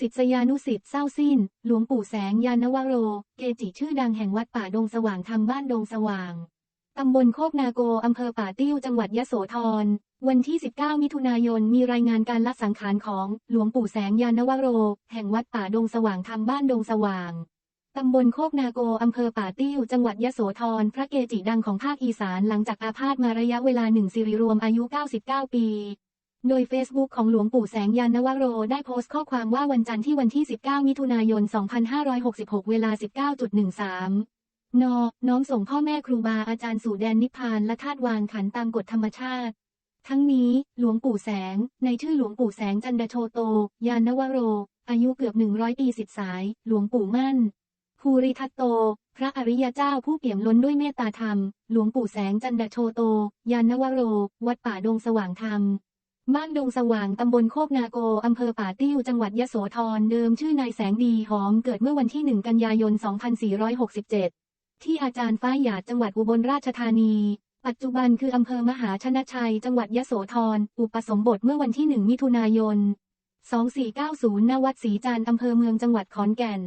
ศิษยานุศิษย์เศร้าสิ้น หลวงปู่แสงยานวโร เกจิชื่อดังแห่งวัดป่าดงสว่างธรรมบ้านดงสว่าง ตำบลโคกนาโก อำเภอป่าติ้ว จังหวัดยะโสธร วันที่ 19 มิถุนายน มีรายงานการละสังขารของหลวงปู่แสงยานวโร แห่งวัดป่าดงสว่างธรรมบ้านดงสว่าง ตำบลโคกนาโก อำเภอป่าติ้ว จังหวัดยะโสธร พระเกจิดังของภาคอีสานหลังจากอาพาธมาระยะเวลาหนึ่งสิริรวมอายุ 99 ปี โดยเฟซบุ๊กของหลวงปู่แสงยานวโร ได้โพสต์ข้อความว่าวันจันทร์ที่วันที่ 19 มิถุนายน 2566 เวลา 19.13 น น้อมส่งพ่อแม่ครูบาอาจารย์สู่แดนนิพพานและธาตุวางขันตามกฎธรรมชาติ ทั้งนี้ หลวงปู่แสง ในชื่อหลวงปู่แสงจันดโชโต ยานวโร อายุเกือบ 100 ปีสิทธิสาย หลวงปู่มั่น ภูริทัตโต พระอริยเจ้าผู้เปี่ยมล้นด้วยเมตตาธรรม หลวงปู่แสงจันดโชโต ยานวโร วัดป่าดงสว่างธรรม บ้านดงสว่างตำบลโคกนาโก อำเภอป่าติ้ว จังหวัดยะโสธร เดิมชื่อนายแสงดี หอม เกิดเมื่อวันที่ 1 กันยายน 2467 ที่อาจารย์ฟ้าหยาด จังหวัดอุบลราชธานี ปัจจุบันคืออำเภอมหาชนะชัย จังหวัดยะโสธร อุปสมบทเมื่อวันที่ 1 มิถุนายน 2490 ณ วัดศรีจันทร์อำเภอเมืองจังหวัดขอนแก่น